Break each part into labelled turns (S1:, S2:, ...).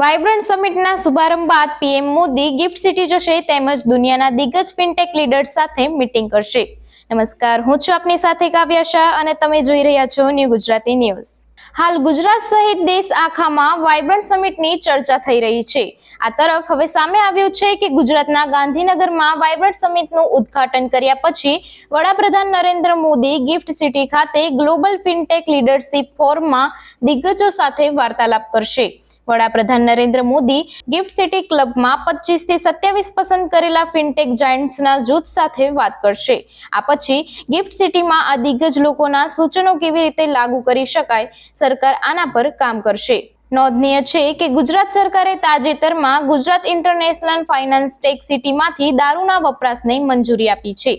S1: Vibrant સમિટના શુભારંભ બાદ PM Modi gift city જશે તેમજ દુનિયાના દિગ્ગજ ફિનટેક લીડર્સ સાથે મીટિંગ કરશે. નમસ્કાર, હું છું આપની સાથે કાવ્યા શાહ અને તમે જોઈ રહ્યા છો ન્યૂ ગુજરાતી ન્યૂઝ. હાલ ગુજરાત સહિત દેશ આખામાં વાઇબ્રન્ટ સમિટની ચર્ચા થઈ રહી છે. આ તરફ હવે સામે આવ્યું છે કે ગુજરાતના ગાંધીનગરમાં વાઇબ્રન્ટ સમિટનું ઉદ્ઘાટન કર્યા પછી વડાપ્રધાન નરેન્દ્ર મોદી ગિફ્ટ સિટી ખાતે ગ્લોબલ ફિનટેક લીડરશિપ ફોરમમાં દિગ્ગજો સાથે વાર્તાલાપ કરશે. વડાપ્રધાન નરેન્દ્ર મોદી ગિફ્ટ સિટી ક્લબમાં પચીસથી સત્યાવીસ પસંદ કરેલા ફિનટેક જાયન્ટ્સના જૂથ સાથે વાત કરશે. આ પછી ગિફ્ટ સિટીમાં આ દિગ્ગજ લોકોના સૂચનો કેવી રીતે લાગુ કરી શકાય, સરકાર આના પર કામ કરશે. નોંધનીય છે કે ગુજરાત સરકારે તાજેતરમાં ગુજરાત ઇન્ટરનેશનલ ફાઇનાન્સ ટેક સિટીમાંથી દારૂના વપરાશને મંજૂરી આપી છે.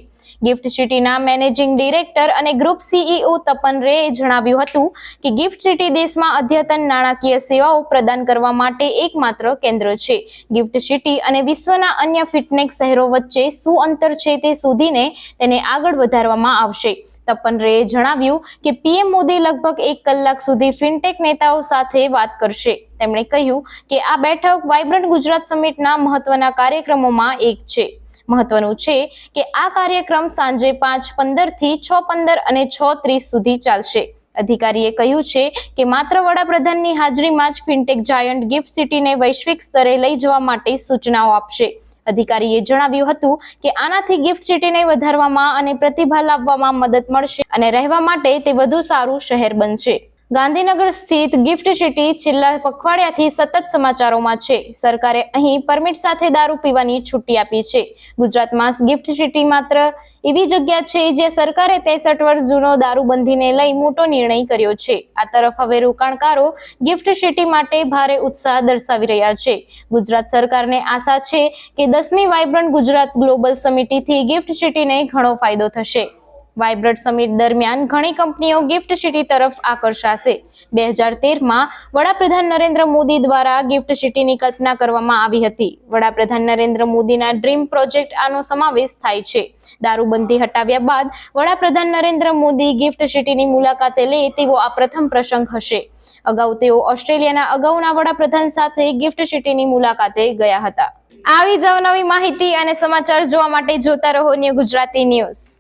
S1: ગિફ્ટ સિટીના મેનેજિંગ ડિરેક્ટર અને ગ્રુપ સીઈઓ તપન રેએ જણાવ્યું હતું કે ગિફ્ટ સિટી દેશમાં અદ્યતન નાણાકીય સેવાઓ પ્રદાન કરવા માટે એકમાત્ર કેન્દ્ર છે. ગિફ્ટ સિટી અને વિશ્વના અન્ય ફિટનેક શહેરો વચ્ચે શું અંતર છે તે શોધીને તેને આગળ વધારવામાં આવશે. તપન રેએ જણાવ્યું કે પીએમ મોદી લગભગ એક કલાક સુધી ફિનટેક નેતાઓ સાથે વાત કરશે. તેમણે કહ્યું કે આ બેઠક વાઇબ્રન્ટ ગુજરાત સમિટના મહત્વના કાર્યક્રમોમાં એક છે. મહત્વનું છે કે આ કાર્યક્રમ સાંજે પાંચ પંદરથી છ પંદર અને છ ત્રીસ સુધી ચાલશે. અધિકારીએ કહ્યું છે કે માત્ર વડાપ્રધાનની હાજરીમાં જ ફિનટેક જાયન્ટ ગિફ્ટ સિટીને વૈશ્વિક સ્તરે લઈ જવા માટે સૂચનાઓ આપશે. અધિકારીએ જણાવ્યું હતું કે આનાથી ગિફ્ટ સિટીને વધારવામાં અને પ્રતિભા લાવવામાં મદદ મળશે અને રહેવા માટે તે વધુ સારું શહેર બનશે. ગાંધીનગર સ્થિત ગિફ્ટ સિટી છેલ્લા પખવાડિયાથી સતત સમાચારોમાં છે. સરકારે અહીં પરમિટ સાથે દારૂ પીવાની છૂટી આપી છે. ગુજરાતમાં ગિફ્ટ સિટી માત્ર એવી જગ્યા છે જ્યાં સરકારે ત્રેસઠ વર્ષ જૂનો દારૂબંધીને લઈ મોટો નિર્ણય કર્યો છે. આ તરફ હવે રોકાણકારો ગિફ્ટ સિટી માટે ભારે ઉત્સાહ દર્શાવી રહ્યા છે. ગુજરાત સરકારને આશા છે કે દસમી વાઇબ્રન્ટ ગુજરાત ગ્લોબલ સમિટીથી ગિફ્ટ સિટીને ઘણો ફાયદો થશે. વાઇબ્રન્ટ સમિટ દરમિયાન ઘણી કંપનીઓ ગિફ્ટ સિટી તરફ આકર્ષાશે. બે હજાર તેરમાં વડાપ્રધાન નરેન્દ્ર મોદી દ્વારા ગિફ્ટ સિટીની કલ્પના કરવામાં આવી હતી. વડાપ્રધાન નરેન્દ્ર મોદીના ડ્રીમ પ્રોજેક્ટ આનો સમાવેશ થાય છે. દારૂબંધી હટાવ્યા બાદ વડાપ્રધાન નરેન્દ્ર મોદી ગિફ્ટ સિટીની મુલાકાતે લે તેવો આ પ્રથમ પ્રસંગ હશે. અગાઉ તેઓ ઓસ્ટ્રેલિયાના અગાઉના વડાપ્રધાન સાથે ગિફ્ટ સિટીની મુલાકાતે ગયા હતા. આવી જ નવી માહિતી અને સમાચાર જોવા માટે જોતા રહો ન્યૂ ગુજરાતી ન્યૂઝ.